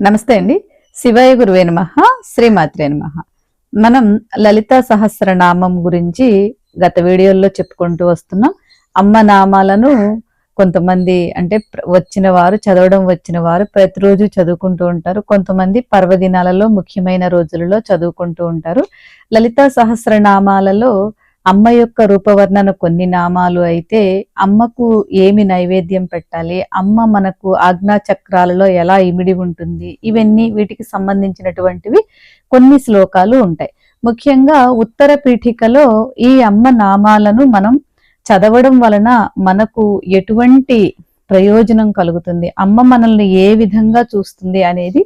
నమస్తే అండి. శివయ గురువే నమ శ్రీమాత్రే నమ. మనం లలిత సహస్రనామం గురించి గత వీడియోల్లో చెప్పుకుంటూ వస్తున్నాం. అమ్మ నామాలను కొంతమంది అంటే వచ్చిన వారు చదవడం వచ్చిన వారు ప్రతిరోజు చదువుకుంటూ ఉంటారు. కొంతమంది పర్వదినాలలో ముఖ్యమైన రోజులలో చదువుకుంటూ ఉంటారు. లలిత సహస్రనామాలలో అమ్మ యొక్క రూపవర్ణన కొన్ని నామాలు అయితే అమ్మకు ఏమి నైవేద్యం పెట్టాలి అమ్మ మనకు ఆజ్ఞా చక్రాలలో ఎలా ఇమిడి ఉంటుంది ఇవన్నీ వీటికి సంబంధించినటువంటివి కొన్ని శ్లోకాలు ఉంటాయి. ముఖ్యంగా ఉత్తర పీఠికలో ఈ అమ్మ నామాలను మనం చదవడం వలన మనకు ఎటువంటి ప్రయోజనం కలుగుతుంది అమ్మ మనల్ని ఏ విధంగా చూస్తుంది అనేది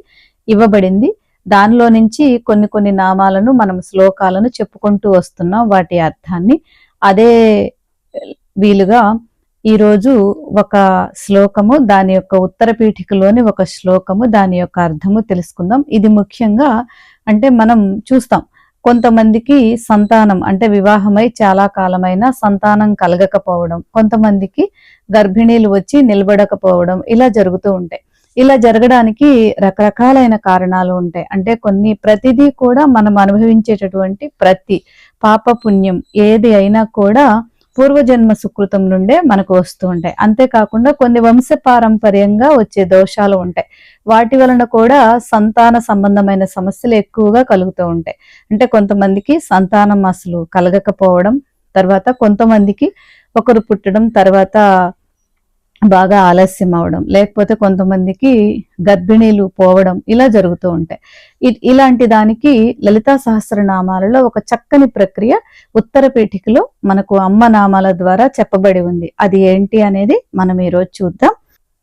ఇవ్వబడింది. దానిలో నుంచి కొన్ని కొన్ని నామాలను మనం శ్లోకాలను చెప్పుకుంటూ వస్తున్నాం వాటి అర్థాన్ని. అదే వీలుగా ఈరోజు ఒక శ్లోకము దాని యొక్క ఉత్తర పీఠికలోని ఒక శ్లోకము దాని యొక్క అర్థము తెలుసుకుందాం. ఇది ముఖ్యంగా అంటే మనం చూస్తాం కొంతమందికి సంతానం అంటే వివాహమై చాలా కాలమైన సంతానం కలగకపోవడం కొంతమందికి గర్భిణీలు వచ్చి నిలబడకపోవడం ఇలా జరుగుతూ ఉంటాయి. ఇలా జరగడానికి రకరకాలైన కారణాలు ఉంటాయి. అంటే కొన్ని ప్రతిదీ కూడా మనం అనుభవించేటటువంటి ప్రతి పాప పుణ్యం ఏది అయినా కూడా పూర్వజన్మ సుకృతం నుండే మనకు వస్తూ ఉంటాయి. అంతేకాకుండా కొన్ని వంశ పారంపర్యంగా వచ్చే దోషాలు ఉంటాయి. వాటి వలన కూడా సంతాన సంబంధమైన సమస్యలు ఎక్కువగా కలుగుతూ ఉంటాయి. అంటే కొంతమందికి సంతానం అసలు కలగకపోవడం తర్వాత కొంతమందికి ఒకరు పుట్టడం తర్వాత బాగా ఆలస్యం అవడం లేకపోతే కొంతమందికి గర్భిణీలు పోవడం ఇలా జరుగుతూ ఉంటాయి. ఇ- ఇలాంటి దానికి లలితా సహస్రనామాలలో ఒక చక్కని ప్రక్రియ ఉత్తర పీఠికలో మనకు అమ్మ నామాల ద్వారా చెప్పబడి ఉంది. అది ఏంటి అనేది మనం ఈరోజు చూద్దాం.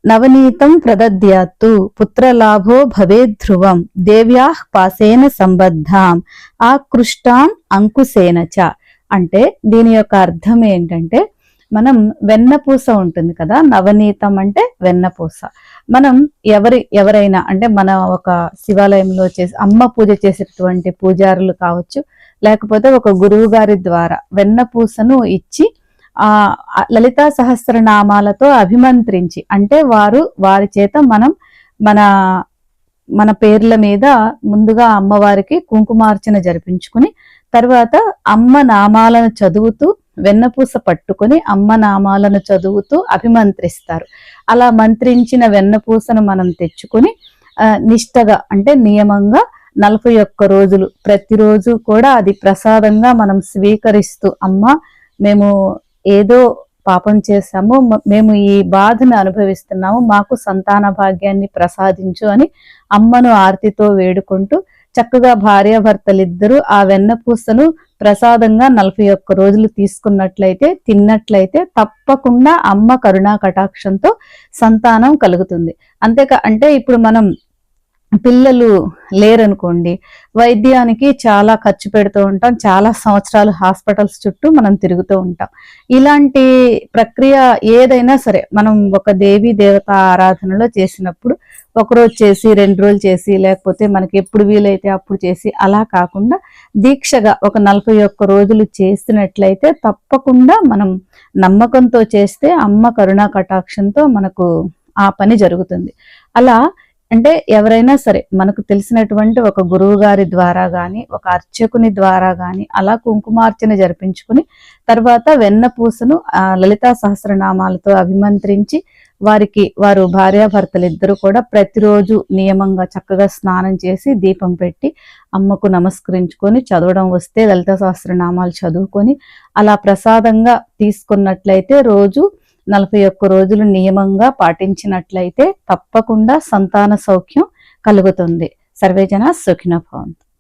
నవనీతం ప్రదద్యాత్తు పుత్రలాభో భవే ధ్రువం దేవ్యా పాసేన సంబద్ధాం ఆకృష్టాం అంకుశేన చ. అంటే దీని యొక్క అర్థం ఏంటంటే మనం వెన్నపూస ఉంటుంది కదా నవనీతం అంటే వెన్నపూస. మనం ఎవరి ఎవరైనా అంటే మన ఒక శివాలయంలో చేసి అమ్మ పూజ చేసేటువంటి పూజారులు కావచ్చు లేకపోతే ఒక గురువు గారి ద్వారా వెన్నపూసను ఇచ్చి ఆ లలితా సహస్రనామాలతో అభిమంత్రించి అంటే వారు వారి చేత మనం మన మన పేర్ల మీద ముందుగా అమ్మవారికి కుంకుమార్చన జరిపించుకుని తర్వాత అమ్మ నామాలను చదువుతూ వెన్నపూస పట్టుకొని అమ్మ నామాలను చదువుతూ అభిమంత్రిస్తారు. అలా మంత్రించిన వెన్నపూసను మనం తెచ్చుకొని నిష్టగా అంటే నియమంగా నలభై ఒక్క రోజులు ప్రతిరోజు కూడా అది ప్రసాదంగా మనం స్వీకరిస్తూ అమ్మ మేము ఏదో పాపం చేశాము మేము ఈ బాధను అనుభవిస్తున్నాము మాకు సంతాన భాగ్యాన్ని ప్రసాదించు అని అమ్మను ఆర్తితో వేడుకుంటూ చక్కగా భార్యాభర్తలిద్దరూ ఆ వెన్నపూసను ప్రసాదంగా నలభై ఒక్క రోజులు తీసుకున్నట్లయితే తిన్నట్లయితే తప్పకుండా అమ్మ కరుణా కటాక్షంతో సంతానం కలుగుతుంది. అంతేకా అంటే ఇప్పుడు మనం పిల్లలు లేరనుకోండి వైద్యానికి చాలా ఖర్చు పెడుతూ ఉంటాం. చాలా సంవత్సరాలు హాస్పిటల్స్ చుట్టూ మనం తిరుగుతూ ఉంటాం. ఇలాంటి ప్రక్రియ ఏదైనా సరే మనం ఒక దేవి దేవత ఆరాధనలో చేసినప్పుడు ఒక రోజు చేసి రెండు రోజులు చేసి లేకపోతే మనకి ఎప్పుడు వీలైతే అప్పుడు చేసి అలా కాకుండా దీక్షగా ఒక నలభై ఒక్క రోజులు చేసినట్లయితే తప్పకుండా మనం నమ్మకంతో చేస్తే అమ్మ కరుణా కటాక్షంతో మనకు ఆ పని జరుగుతుంది. అలా అంటే ఎవరైనా సరే మనకు తెలిసినటువంటి ఒక గురువు గారి ద్వారా గాని ఒక అర్చకుని ద్వారా గాని అలా కుంకుమార్చన జరిపించుకుని తర్వాత వెన్న పూసను లలితా సహస్రనామాలతో అభిమంత్రించి వారికి వారు భార్యాభర్తలు ఇద్దరు కూడా ప్రతిరోజు నియమంగా చక్కగా స్నానం చేసి దీపం పెట్టి అమ్మకు నమస్కరించుకొని చదవడం వస్తే లలిత సహస్రనామాలు చదువుకొని అలా ప్రసాదంగా తీసుకున్నట్లయితే రోజు నలభై ఒక్క రోజులు నియమంగా పాటించినట్లయితే తప్పకుండా సంతాన సౌఖ్యం కలుగుతుంది. సర్వేజన సుఖినభవంతు